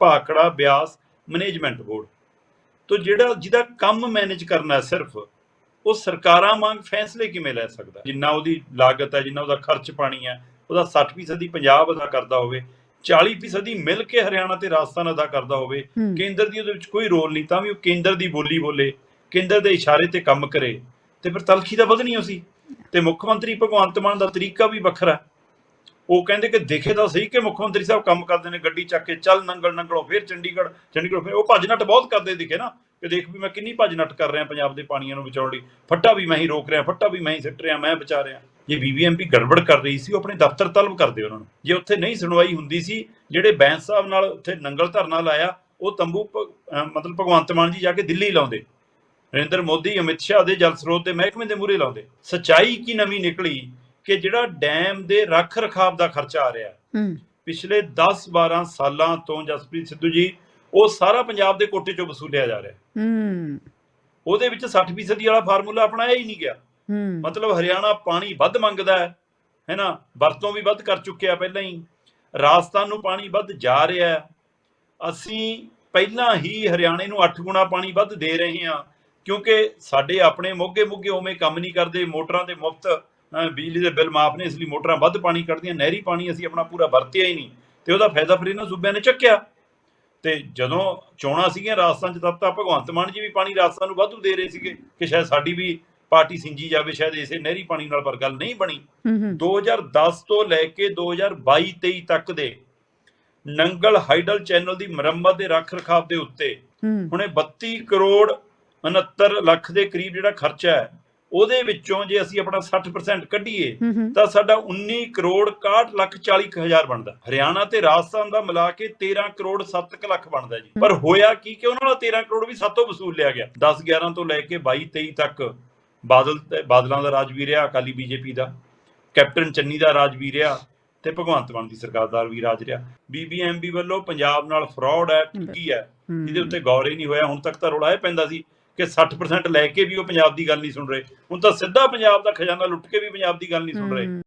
Bhakra Beas management board. ਤੋਂ ਜਿਹੜਾ ਜਿਹਦਾ ਕੰਮ ਮੈਨੇਜ ਕਰਨਾ ਹੈ ਸਿਰਫ ਉਹ ਸਰਕਾਰਾਂ ਵਾਂਗ ਫੈਸਲੇ ਕਿਵੇਂ ਲੈ ਸਕਦਾ? ਜਿੰਨਾ ਉਹਦੀ ਲਾਗਤ ਹੈ ਜਿੰਨਾ ਉਹਦਾ ਖਰਚ ਪਾਣੀ ਹੈ ਉਹਦਾ 60% ਹੀ ਪੰਜਾਬ ਅਦਾ ਕਰਦਾ ਹੋਵੇ 40% ਹੀ ਮਿਲ ਕੇ ਹਰਿਆਣਾ ਤੇ ਰਾਜਸਥਾਨ ਅਦਾ ਕਰਦਾ ਹੋਵੇ ਹੂੰ। ਕੇਂਦਰ ਦੀ ਉਹਦੇ ਵਿੱਚ ਕੋਈ ਰੋਲ ਨਹੀਂ ਤਾਂ ਵੀ ਉਹ ਕੇਂਦਰ ਦੀ ਬੋਲੀ ਬੋਲੇ ਕੇਂਦਰ ਦੇ ਇਸ਼ਾਰੇ ਤੇ ਕੰਮ ਕਰੇ ਤੇ ਫਿਰ ਤਲਖੀ ਤਾਂ ਵਧਣੀ ਓ ਸੀ ਤੇ ਮੁੱਖ ਮੰਤਰੀ ਭਗਵੰਤ ਮਾਨ ਦਾ ਤਰੀਕਾ ਵੀ ਵੱਖਰਾ ਹੈ। ਉਹ ਕਹਿੰਦੇ ਕਿ ਦੇਖੇ ਤਾਂ ਸਹੀ ਕਿ ਮੁੱਖ ਮੰਤਰੀ ਸਾਹਿਬ ਕੰਮ ਕਰਦੇ ਨੇ, ਗੱਡੀ ਚੱਕ ਕੇ ਚੱਲ ਨੰਗਲ ਨੰਗਲੋਂ, ਫਿਰ ਚੰਡੀਗੜ੍ਹ ਚੰਡੀਗੜ੍ਹ ਫਿਰ ਉਹ ਭੱਜ ਨੱਟ ਬਹੁਤ ਕਰਦੇ ਦਿਖੇ ਨਾ, ਕਿ ਦੇਖ ਵੀ ਮੈਂ ਕਿੰਨੀ ਭੱਜ ਨੱਟ ਕਰ ਰਿਹਾ ਪੰਜਾਬ ਦੇ ਪਾਣੀਆਂ ਨੂੰ ਬਚਾਉਣ ਲਈ, ਫੱਟਾ ਵੀ ਮੈਂ ਹੀ ਰੋਕ ਰਿਹਾ, ਫੱਟਾ ਵੀ ਮੈਂ ਹੀ ਸਿੱਟ ਰਿਹਾ, ਮੈਂ ਬਚਾ ਰਿਹਾ। ਜੇ ਬੀਬੀਐਮਪੀ ਗੜਬੜ ਕਰ ਰਹੀ ਸੀ, ਉਹ ਆਪਣੇ ਦਫ਼ਤਰ ਤਲਬ ਕਰਦੇ ਉਹਨਾਂ ਨੂੰ। ਜੇ ਉੱਥੇ ਨਹੀਂ ਸੁਣਵਾਈ ਹੁੰਦੀ ਸੀ, ਜਿਹੜੇ ਬੈਂਸ ਸਾਹਿਬ ਨਾਲ ਉੱਥੇ ਨੰਗਲ ਧਰਨਾ ਲਾਇਆ, ਉਹ ਤੰਬੂ ਮਤਲਬ ਭਗਵੰਤ ਮਾਨ ਜੀ ਜਾ ਕੇ ਦਿੱਲੀ ਲਾਉਂਦੇ। ਨਰਿੰਦਰ ਮੋਦੀ, ਅਮਿਤ ਸ਼ਾਹ ਦੇ ਜਲ ਸਰੋਤ ਦੇ ਮਹਿਕਮੇ ਦੇ ਮੂਹਰੇ ਲਾਉਂਦੇ। ਸਚਾਈ ਕੀ ਨਵੀਂ ਨਿਕਲੀ? ਕਿ ਜਿਹੜਾ ਡੈਮ ਦੇ ਰੱਖ ਰਖਾਵ ਦਾ ਖਰਚਾ ਆ ਰਿਹਾ। ਹੂੰ। ਪਿਛਲੇ 10-12 ਸਾਲਾਂ ਤੋਂ ਜਸਪ੍ਰੀਤ ਸਿੱਧੂ ਜੀ ਉਹ ਸਾਰਾ ਪੰਜਾਬ ਦੇ ਕੋਟੇ ਚੋਂ ਵਸੂਲਿਆ ਜਾ ਰਿਹਾ। ਹੂੰ। ਉਹਦੇ ਵਿੱਚ 60% ਵਾਲਾ ਫਾਰਮੂਲਾ ਅਪਣਾਇਆ ਹੀ ਨਹੀਂ ਗਿਆ। ਹੂੰ। ਮਤਲਬ ਹਰਿਆਣਾ ਪਾਣੀ ਵੱਧ ਮੰਗਦਾ ਹੈ ਹੈਨਾ? ਵਰਤੋਂ ਵੀ ਵੱਧ ਕਰ ਚੁੱਕਿਆ ਪਹਿਲਾਂ ਹੀ। ਰਾਜਸਥਾਨ ਨੂੰ ਪਾਣੀ ਵੱਧ ਜਾ ਰਿਹਾ ਹੈ। ਅਸੀਂ ਪਹਿਲਾਂ ਹੀ ਹਰਿਆਣੇ ਨੂੰ 8 ਗੁਣਾ ਪਾਣੀ ਵੱਧ ਦੇ ਰਹੇ ਹਾਂ ਕਿਉਂਕਿ ਸਾਡੇ ਆਪਣੇ ਮੋਗੇ ਮੁੱਗੇ ਉਵੇਂ ਕੰਮ ਨਹੀਂ ਕਰਦੇ ਮੋਟਰਾਂ ਦੇ ਮੁਫਤ ਬਿਜਲੀ ਦੇ ਬਿੱਲ ਮਾਫ ਨੇ ਇਸ ਲਈ ਮੋਟਰਾਂ ਵੱਧ ਪਾਣੀ ਕੱਢਦੀਆਂ ਨਹਿਰੀ ਪਾਣੀ ਅਸੀਂ ਆਪਣਾ ਪੂਰਾ ਵਰਤਿਆ ਹੀ ਨਹੀਂ। ਤੇ ਉਹਦਾ ਫਾਇਦਾ ਫਿਰ ਇਹਨਾਂ ਸੂਬਿਆਂ ਨੇ ਚੱਕਿਆ। ਤੇ ਜਦੋਂ ਚੋਣਾਂ ਸੀਗੀਆਂ ਰਾਜਸਥਾਨ ਚ ਤਾਂ ਭਗਵੰਤ ਮਾਨ ਜੀ ਵੀ ਪਾਣੀ ਰਾਜਸਥਾਨ ਨੂੰ ਵਾਧੂ ਦੇ ਰਹੇ ਸੀਗੇ ਕਿ ਸ਼ਾਇਦ ਸਾਡੀ ਵੀ ਪਾਰਟੀ ਸਿੰਜੀ ਜਾਵੇ ਸ਼ਾਇਦ ਇਸੇ ਨਹਿਰੀ ਪਾਣੀ ਨਾਲ ਪਰ ਗੱਲ ਨਹੀਂ ਬਣੀ। ਹੂੰ 2010 ਤੋਂ ਲੈ ਕੇ 2022-23 ਤੱਕ ਦੇ ਨੰਗਲ ਹਾਈਡਲ ਚੈਨਲ ਦੀ ਮੁਰੰਮਤ ਦੇ ਰੱਖ ਰਖਾਵ ਦੇ ਉੱਤੇ ਹੁਣੇ 32 ਕਰੋੜ 69 ਲੱਖ ਦੇ ਕਰੀਬ ਜਿਹੜਾ ਖਰਚਾ ਹੈ ਉਹਦੇ ਵਿੱਚੋਂ ਜੇ ਅਸੀਂ ਆਪਣਾ 60% ਕੱਢੀਏ ਤਾਂ ਸਾਡਾ 19 ਕਰੋੜ 61 ਲੱਖ 40 ਕੁ ਹਜ਼ਾਰ ਬਣਦਾ। ਹਰਿਆਣਾ ਤੇ ਰਾਜਸਥਾਨ ਦਾ ਮਿਲਾ ਕੇ 13 ਕਰੋੜ 7 ਕੁ ਲੱਖ ਬਣਦਾ ਜੀ। ਪਰ ਹੋਇਆ ਕੀ ਕਿ ਉਹਨਾਂ ਦਾ 13 ਕਰੋੜ ਵੀ ਸਾਤੋਂ ਵਸੂਲ ਲਿਆ ਗਿਆ। 10 11 ਤੋਂ ਲੈ ਕੇ 22 23 ਤੱਕ ਬਾਦਲ ਬਾਦਲਾਂ ਦਾ ਰਾਜ ਵੀ ਰਿਹਾ ਅਕਾਲੀ ਬੀਜੇਪੀ ਦਾ। ਕੈਪਟਨ ਚੰਨੀ ਦਾ ਰਾਜ ਵੀ ਰਿਹਾ ਤੇ ਭਗਵੰਤ ਮਾਨ ਦੀ ਸਰਕਾਰ ਦਾ ਵੀ ਰਾਜ ਰਿਹਾ। ਬੀਬੀਐਮਬੀ ਵੱਲੋਂ ਪੰਜਾਬ ਨਾਲ ਫਰਾਡ ਹੈ। ਠੱਗੀ ਹੈ? ਇਹਦੇ ਉੱਤੇ ਗੌਰ ਹੀ ਨਹੀਂ ਹੋਇਆ। ਹੁਣ ਤੱਕ ਤਾਂ ਰੌਲਾ ਇਹ ਪੈਂਦਾ ਸੀ ਕਿ 60% ਲੈ ਕੇ ਵੀ ਉਹ ਪੰਜਾਬ ਦੀ ਗੱਲ ਨਹੀਂ ਸੁਣ ਰਹੇ। ਹੁਣ ਤਾਂ ਸਿੱਧਾ ਪੰਜਾਬ ਦਾ ਖਜ਼ਾਨਾ ਲੁੱਟ ਕੇ ਵੀ ਪੰਜਾਬ ਦੀ ਗੱਲ ਨਹੀਂ ਸੁਣ ਰਹੇ।